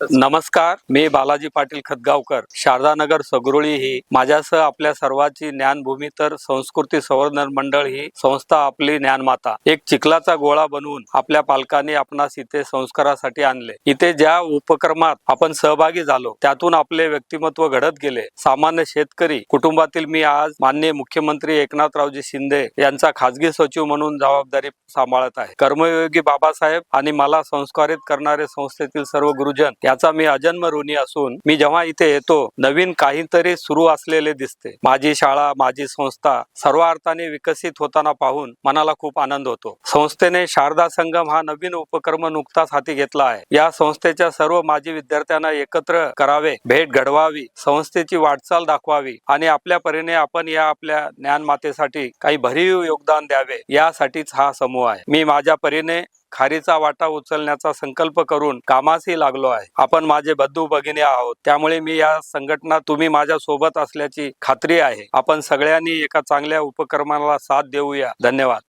नमस्कार मी बालाजी पाटील खतगावकर. शारदानगर सगरोळी ही माझ्यासह आपल्या सर्वांची ज्ञानभूमी तर संस्कृती संवर्धन मंडळ ही संस्था आपली ज्ञानमाता. एक चिखलाचा गोळा बनवून आपल्या पालकांनी आपणास इथे संस्कारासाठी आणले. इथे ज्या उपक्रमात आपण सहभागी झालो त्यातून आपले व्यक्तिमत्व घडत गेले. सामान्य शेतकरी कुटुंबातील मी आज माननीय मुख्यमंत्री एकनाथरावजी शिंदे यांचा खासगी सचिव म्हणून जबाबदारी सांभाळत आहे. कर्मयोगी बाबासाहेब आणि मला संस्कारित करणारे संस्थेतील सर्व गुरुजन याचा मी अजन्म ऋणी असून मी जेव्हा इथे येतो नवीन काहीतरी सुरू असलेले दिसते. माझी शाळा माझी संस्था सर्व अर्थाने विकसित होताना पाहून मनाला खूप आनंद होतो. संस्थेने शारदा संगम हा नवीन उपक्रम नुकताच हाती घेतला आहे. या संस्थेच्या सर्व माजी विद्यार्थ्यांना एकत्र करावे भेट घडवावी संस्थेची वाटचाल दाखवावी आणि आपल्या परीने आपण या आपल्या ज्ञानमातेसाठी काही भरीव योगदान द्यावे यासाठीच हा समूह आहे. मी माझ्या परीने खारीचा वाटा उचलण्याचा संकल्प करून कामासही लागलो आहे. आपण माझे बंधू भगिनी आहोत. त्यामुळे मी या संघटना तुम्ही माझ्या सोबत असल्याची खात्री आहे. आपण सगळ्यांनी एका चांगल्या उपक्रमाला साथ देऊया. धन्यवाद.